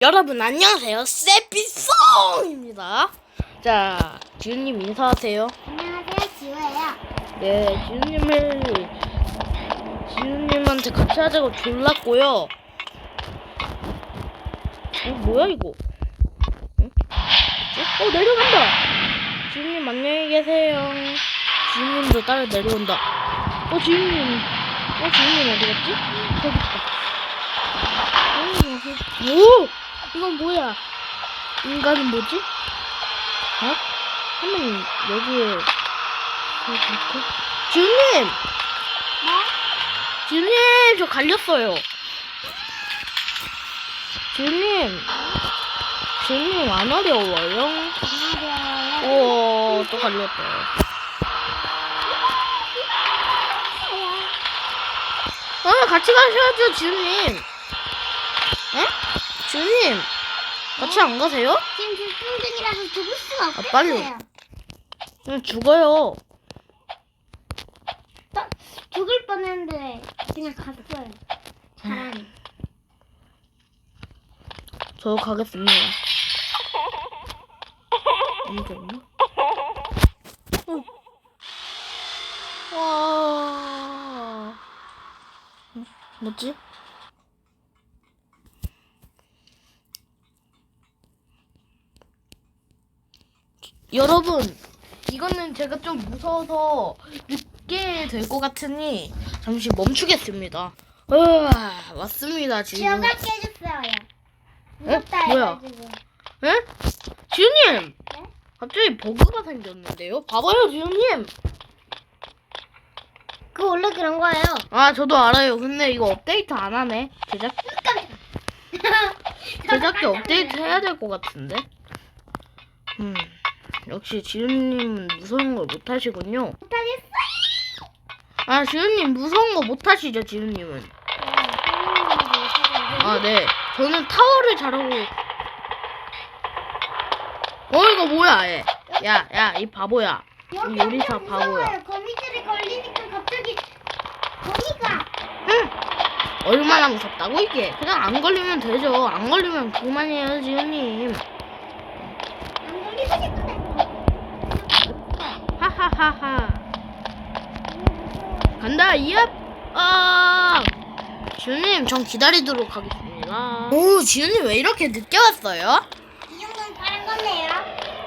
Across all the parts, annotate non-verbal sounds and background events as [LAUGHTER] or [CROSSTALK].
여러분 안녕하세요. 세피송입니다. 자 지훈님 인사하세요. 안녕하세요, 지호예요. 네 지훈님을 지훈님한테 같이 하자고 졸랐고요. 어 뭐야 이거? 응? 어 내려간다! 지훈님 안녕히 계세요. 지훈님도 따라 내려온다. 어 지훈님. 어 지훈님 어디 갔지? 저기 있다. 어, 어디- 오 이건 뭐야 인간은 뭐지? 어? 한명 여기에 지훈님 네? 지훈님 저 갈렸어요 지훈님 지훈님 안 어려워요? 안녕하세요. 우와 또 갈렸다 아 같이 가셔야죠 에? 지훈님 같이 안 가세요? 지금 집중 중이라서 죽을 수가 아, 없겠어요. 빨리. 그냥 죽어요 또 죽을 뻔했는데 그냥 갔어요. 차라리. 저 가겠습니다. 언제 오나? 어. 와. 어, 뭐지? 여러분, 이거는 제가 좀 무서워서 늦게 될 것 같으니 잠시 멈추겠습니다. 으아, 왔습니다, 지금. 지호가 깨졌어요. 무섭다 뭐야? 해가지고. 에? 지훈님! 네? 갑자기 버그가 생겼는데요? 봐봐요, 지훈님! 그거 원래 그런 거예요. 아, 저도 알아요. 근데 이거 업데이트 안 하네. 제작, [LAUGHS] 제작기 업데이트 해야 될 것 같은데? 음, 역시 지훈님은 무서운 걸 못하시군요. 못하겠어요. 아, 지훈님 무서운 거 못하시죠, 지훈님은? 아, 네. 저는 타워를 잘하고. 어, 이거 뭐야, 얘. 야, 야, 이 바보야. 이 요리사 바보야. 거미줄이 걸리니까 갑자기 거미가 응. 얼마나 무섭다고 이게? 그냥 안 걸리면 되죠. 안 걸리면 그만이에요, 지훈님. 안 걸리고 싶은데. 하하하하. 간다, 이압. 아. 지훈님, 전 기다리도록 하겠습니다. 오, 지훈님 왜 이렇게 늦게 왔어요? 이 정도는 다른 건데요.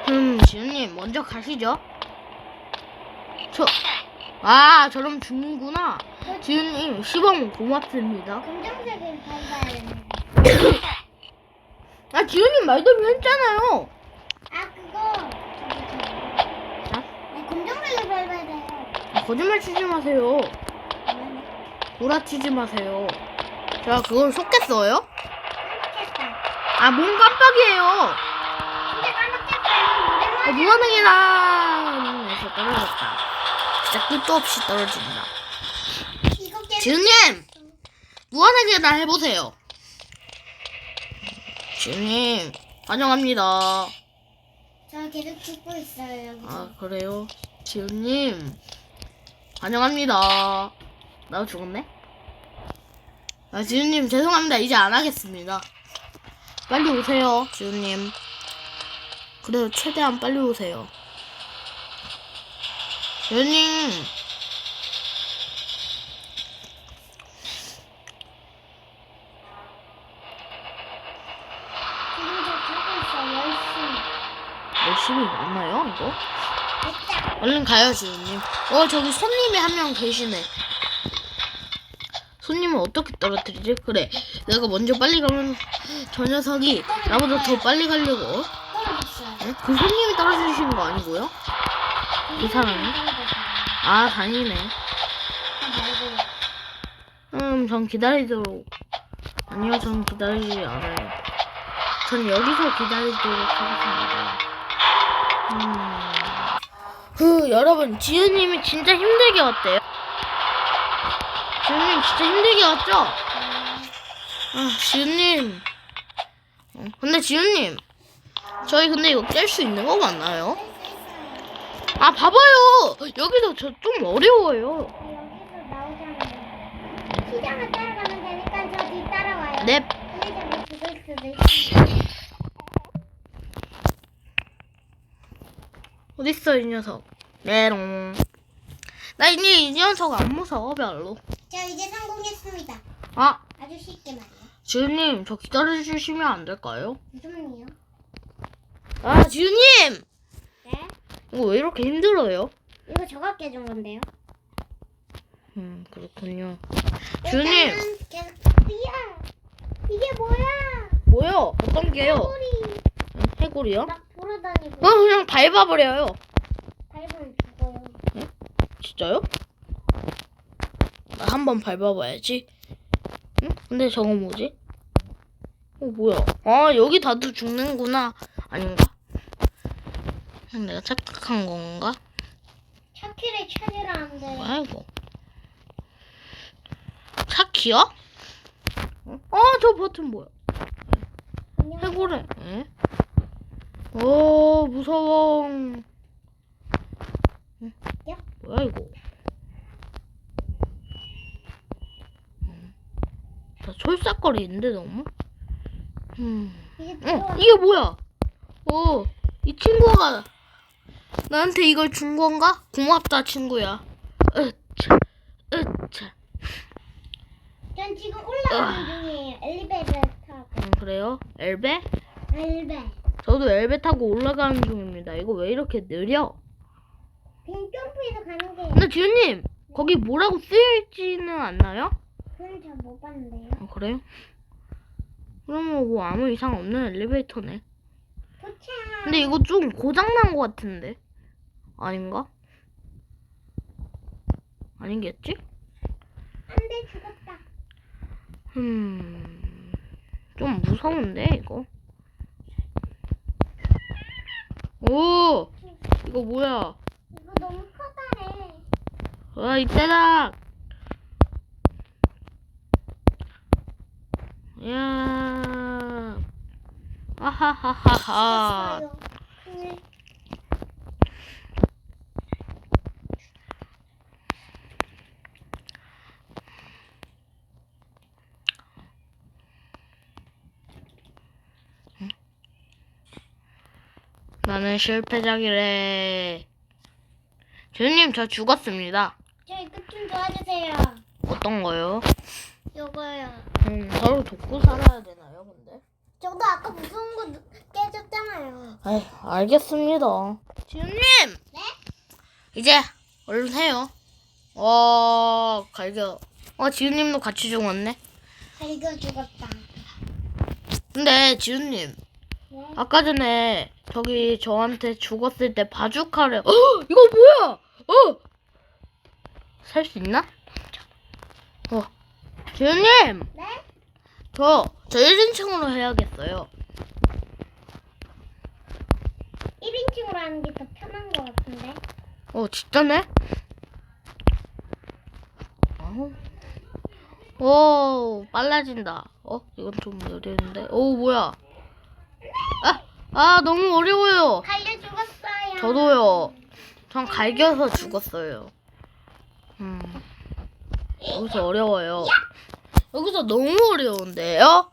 음, 지훈님 먼저 가시죠. 저, [LAUGHS] 아, 저럼 죽는구나. 지훈님, 시범 고맙습니다. 밟아야 되는. [COUGHS] 아, 지훈님 말도 했잖아요. 아 그거 저기 저기. 아? 네, 검정색을 밟아야 돼요. 아, 거짓말 치지 마세요. 구라치지 마세요. 제가 그걸 속겠어요? 아, 뭔 깜빡이에요. 아. 무한하게다. 에서 떨어졌다. 진짜 끝도 없이 떨어진다. 지훈님! 무한하게다 해보세요. 지훈님, 환영합니다. 저 계속 죽고 있어요. 아, 그래요? 지훈님, 환영합니다. 나도 죽었네? 아, 지훈님, 죄송합니다. 이제 안 하겠습니다. 빨리 오세요, 지훈님. 그래요, 최대한 빨리 오세요. 열심히. 열심히 맞나요, 이거? 얼른 가요, 지훈님. 어, 저기 손님이 한 명 계시네. 손님을 어떻게 떨어뜨리지? 그래, 내가 먼저 빨리 가면 저 녀석이 나보다 더 빨리 가려고. 에? 그 손님이 떨어지신 거 아니고요? 그 사람이? 아, 다니네. 음, 전 기다리도록. 아니요, 전 기다리지 않아요. 전 여기서 기다리도록 하겠습니다. 음. 그, 여러분, 지은님이 진짜 힘들게 왔대요. 지은님 진짜 힘들게 왔죠? 아, 지은님. 어, 근데 지은님. 저희 근데 이거 깰 수 있는 거 맞나요? 아, 봐봐요! 여기서 저 좀 어려워요. 여기서 나오잖아요. 시장을 따라가면 되니까 저 뒤 따라와요. 넵. 근데 제가 죽을 수도 있어. 어딨어 이 녀석 메롱 나 이제 이 녀석 안 무서워 별로 저 이제 성공했습니다. 아 아주 쉽게 말이야. 지훈님 저 기다려주시면 안 될까요? 일이요? 아 지훈님 네? 이거 왜 이렇게 힘들어요? 이거 저가 깨준 건데요. 음 그렇군요 일단은 계속. 이게 뭐야? 뭐요? 어떤 게요? 꼬리 해골이요? 막 돌아다니고 어 그냥 밟아버려요 밟으면 죽어요. 진짜요? 나 한 번 밟아봐야지. 응? 근데 저거 뭐지? 어 뭐야? 아 여기 다들 죽는구나. 아닌가? 내가 착각한 건가? 차키를 찾으라는데 뭐야 이거? 차키야? 어저 버튼 뭐야? 해골에. 에? 오 무서워. 응. 야. 뭐야 이거? 응. 나 철싹거리는데 너무? 음. 이게 어. 이게 뭐야? 어, 이 친구가 나한테 이걸 준 건가? 고맙다 친구야. 으차, 으차. 전 지금 올라가는 중이에요. 엘리베이터 타고. 음, 그래요? 엘베? 엘베. 저도 엘베 타고 올라가는 중입니다. 이거 왜 이렇게 느려? 그냥 점프해서 가는 게 근데 지훈님 거기 뭐라고 쓰여있지는 않나요? 그건 잘못 봤는데요. 아, 그래요? 그러면 뭐 아무 이상 없는 엘리베이터네. 도착. 근데 이거 좀 고장난 것 같은데? 아닌가? 아니겠지? 안돼 죽었다. 음, 좀 무서운데, 이거? 오! 이거 뭐야? 이거 너무 커다래. 와, 이때다! 야 아하하하하. 죽었어요. 큰일. 나는 실패작이래. 주님, 저 죽었습니다. 저희 끝좀 도와주세요. 어떤 거요? 요거요. 음, 서로 돕고 살아야 되나요, 근데? 저도 아까 무서운 거 깨졌잖아요. 아이, 알겠습니다. 지훈님! 네? 이제, 얼른 해요. 어, 갈겨. 어, 지훈님도 같이 죽었네. 이거 죽었다. 근데, 지훈님. 네? 아까 전에, 저기, 저한테 죽었을 때 바주카를, 어! 이거 뭐야! 어! 살 수 있나? 어. 지훈님! 네? 저, 저 1인칭으로 해야겠어요. 1인칭으로 하는 게 더 편한 것 같은데. 어, 진짜네? 어? 오, 빨라진다. 어, 이건 좀 어려운데. 오, 뭐야. 아, 아, 너무 어려워요. 갈려 죽었어요. 저도요. 전 갈겨서 죽었어요. 음, 여기서 어려워요. 여기서 너무 어려운데요?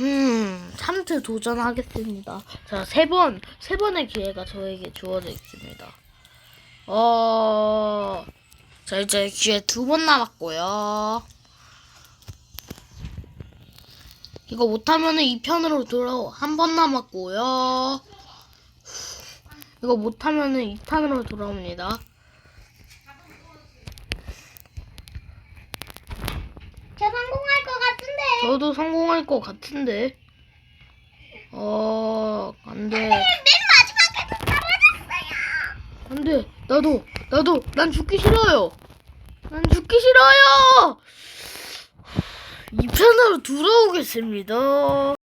음, 3트 도전하겠습니다. 자, 세 번, 세 번의 기회가 저에게 주어져 있습니다. 어, 자, 이제 기회 두 번 남았고요. 이거 못하면은 2편으로 돌아오, 한번 남았고요. 이거 못하면은 2탄으로 돌아옵니다. 저 성공할 것 같은데. 저도 성공할 것 같은데. 어, 안 돼. 맨 마지막에도 떨어졌어요. 안 돼. 나도, 나도, 난 죽기 싫어요. 난 죽기 싫어요! 2편으로 돌아오겠습니다.